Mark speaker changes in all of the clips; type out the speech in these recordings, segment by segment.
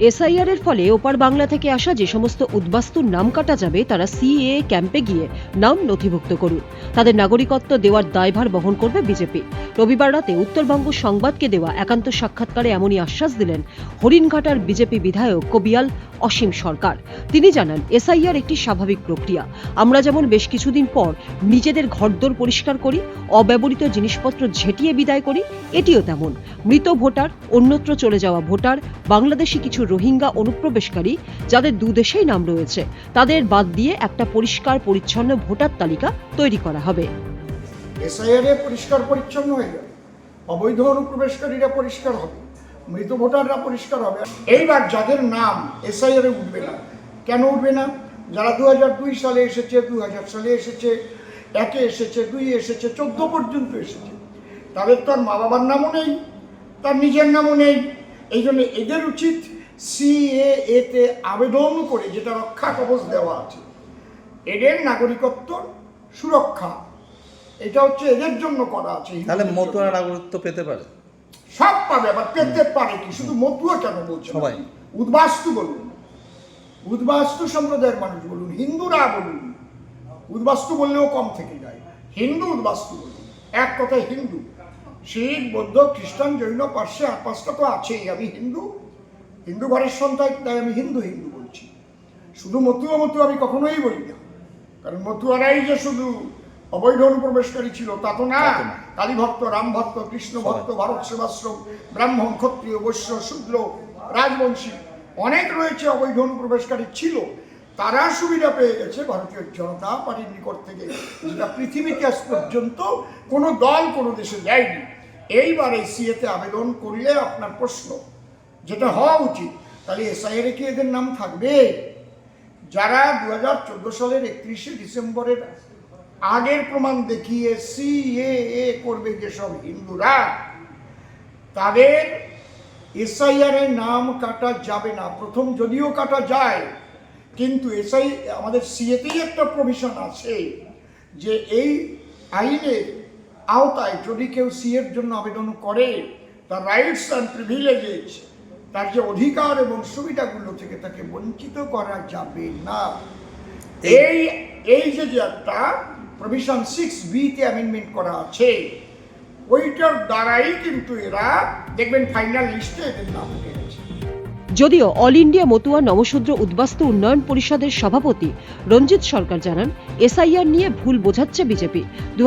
Speaker 1: SIR এর ফলে ওপার বাংলা থেকে আসা যে সমস্ত উদ্বাস্তুর নাম কাটা যাবে, তারা সিএ ক্যাম্পে গিয়ে নাম নথিভুক্ত করুন। তাদের নাগরিকত্ব দেওয়ার দায়ভার বহন করবে বিজেপি। রবিবার রাতে উত্তরবঙ্গ সংবাদকে দেওয়া একান্ত সাক্ষাৎকারে এমনই আশ্বাস দিলেন হরিণঘাটার বিজেপি বিধায়ক কবিয়াল অসীম সরকার। তিনি জানান, এসআইআর একটি স্বাভাবিক প্রক্রিয়া। আমরা যেমন বেশ কিছুদিন পর নিজেদের ঘরদোর পরিষ্কার করি, অব্যবহৃত জিনিসপত্র ঝেঁটিয়ে বিদায় করি, এটিও তেমন। মৃত ভোটার, অন্যত্র চলে যাওয়া ভোটার, বাংলাদেশি কিছু রোহিঙ্গা অনুপ্রবেশকারী যাদের দুদেশেই নাম রয়েছে, তাদের বাদ দিয়ে একটা পরিষ্কার পরিচ্ছন্ন ভোটার তালিকা তৈরি করা হবে।
Speaker 2: এসআইআর পরিষ্কার পরিচ্ছন্ন হয়ে যাবে। অবৈধ অনুপ্রবেশকারীরা পরিষ্কার হবে, মৃত ভোটাররা পরিষ্কার হবে। এইবার যাদের নাম এসআইআর উঠবে না, কেন উঠবে না? যারা দু সালে এসেছে দুই হাজার সালে এসেছে, একে এসেছে, দুই এসেছে, চোদ্দ পর্যন্ত এসেছে, তাদের তো আর মা বাবার নামও নেই, তার নিজের নামও নেই এই জন্য এদের উচিত সিএ এতে আবেদন করে যেটা রক্ষা কবচ দেওয়া আছে এদের নাগরিকত্ব সুরক্ষা এটা হচ্ছে এদের জন্য করা আছে
Speaker 3: তাহলে মতুয়া নাগরিকত্ব পেতে পারে?
Speaker 2: সব পাবে আবার পেতে পারে কি? শুধু মতুয়া কেন বলছে
Speaker 3: সবাই।
Speaker 2: উদ্বাস্তু বলুন। উদ্বাস্তু সম্প্রদায়ের মানুষ বলুন হিন্দুরা বলুন। উদ্বাস্তু বললেও কম থেকে যায়। হিন্দু উদ্বাস্তু বলুন। এক কথায় হিন্দু। শিখ বৌদ্ধ খ্রিস্টান জৈন পার্সি আর পাঁচটা তো আছেই। আমি হিন্দু হিন্দু ঘরের সন্তান তাই আমি হিন্দু হিন্দু বলছি। শুধু মতুয়া মতুয়া আমি কখনোই বলি না। কারণ মতুয়ারাই যে শুধু অবৈধ অনুপ্রবেশকারী ছিল তা তো না।
Speaker 3: তা তো না।
Speaker 2: কালী ভক্ত রাম ভক্ত কৃষ্ণ ভক্ত ভারত সেবাশ্রম ব্রাহ্মণ ক্ষত্রিয় বৈশ্য শূদ্র রাজবংশী অনেক রয়েছে অবৈধ অনুপ্রবেশকারী ছিল। তারা সুবিধা পেয়ে গেছে ভারতীয় জনতা পার্টির নিকট থেকে যেটা পৃথিবীতে আজ পর্যন্ত কোনো দল কোনো দেশে দেয়নি এইবার এই সিএতে আবেদন করলে আপনার প্রশ্ন যেটা হওয়া উচিত। তাহলে এসআইআর কি এদের নাম থাকবে? যারা দু হাজার চোদ্দ সালের একত্রিশে ডিসেম্বরের আগের প্রমাণ দেখিয়ে সি এ করবে যেসব হিন্দুরা, তাদের এসআইআর এর নাম কাটা যাবে না। প্রথম যদিও কাটা যায়, কিন্তু এসআই আমাদের সিএতেই একটা প্রভিশন আছে যে এই আইনের আওতায় যদি কেউ সিএর জন্য আবেদন করে, তার রাইটস অ্যান্ড প্রিভিলেজেস তার যে অধিকার এবং সুবিধাগুলো থেকে তাকে বঞ্চিত করা যাবে না। এই এই যে যে একটা প্রভিশন সিক্স বিতে অ্যামেন্ডমেন্ট করা আছে ওইটার দ্বারাই কিন্তু এরা দেখবেন ফাইনাল লিস্টে এদের নাম উঠে গেছে।
Speaker 1: যদিও অল ইন্ডিয়া মতুয়া নমশূদ্র উদ্বাস্তু উন্নয়ন পরিষদের সভাপতি রঞ্জিত সরকার জানান, এসআইআর নিয়ে ভুল বোঝাচ্ছে বিজেপি। দু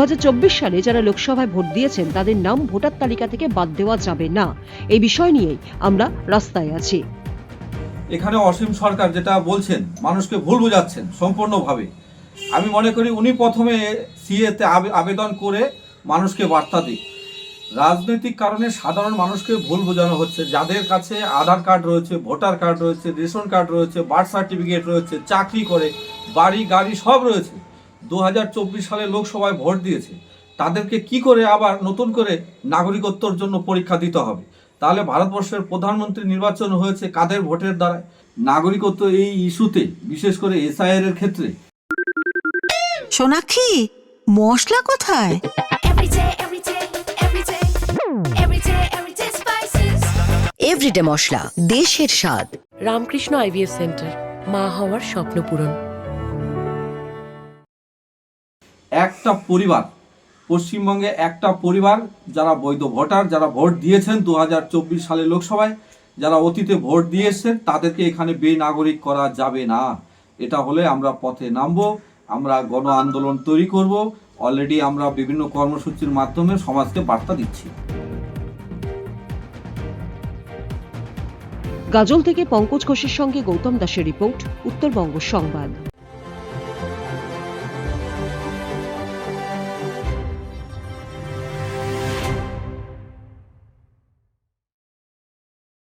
Speaker 1: সালে যারা লোকসভায় ভোট দিয়েছেন, তাদের নাম ভোটার তালিকা থেকে বাদ দেওয়া যাবে না। এই বিষয় নিয়েই আমরা রাস্তায় আছি।
Speaker 4: এখানে অসীম সরকার যেটা বলছেন, মানুষকে ভুল বোঝাচ্ছেন সম্পূর্ণভাবে। আমি মনে করি উনি প্রথমে সিএতে আবেদন করে মানুষকে বার্তা দিক। রাজনৈতিক কারণে সাধারণ মানুষকে ভুল বোঝানো হচ্ছে। যাদের কাছে আধার কার্ড রয়েছে, ভোটার কার্ড রয়েছে, রেশন কার্ড রয়েছে, বার্থ সার্টিফিকেট রয়েছে, চাকরি করে, বাড়ি, গাড়ি সব রয়েছে। দু হাজার চব্বিশ সালে লোকসভায় ভোট দিয়েছে। তাদেরকে কি করে আবার নতুন করে নাগরিকত্বর জন্য পরীক্ষা দিতে হবে? তাহলে ভারতবর্ষের প্রধানমন্ত্রী নির্বাচন হয়েছে কাদের ভোটের দ্বারা নাগরিকত্ব এই ইস্যুতে, বিশেষ করে এসআইআর এর ক্ষেত্রে।
Speaker 5: সোনাক্ষী, মশলা কোথায়? এভরিডে মশলা দেশের স্বাদ।
Speaker 6: রামকৃষ্ণ আইভিএফ সেন্টার মা হওয়ার স্বপ্ন পূরণ।
Speaker 4: একটা পরিবার পশ্চিমবঙ্গে একটা পরিবার যারা বৈধ ভোটার যারা ভোট দিয়েছেন দু সালে লোকসভায় যারা অতীতে ভোট দিয়ে এসছেন তাদেরকে এখানে বেনাগরিক করা যাবে না। এটা হলে আমরা পথে নামবো আমরা গণ আন্দোলন তৈরি করব অলরেডি আমরা বিভিন্ন কর্মসূচির মাধ্যমে সমাজকে বার্তা দিচ্ছি।
Speaker 1: গাজল থেকে পঙ্কজ ঘোষের সঙ্গে গৌতম দাসের রিপোর্ট উত্তরবঙ্গ সংবাদ।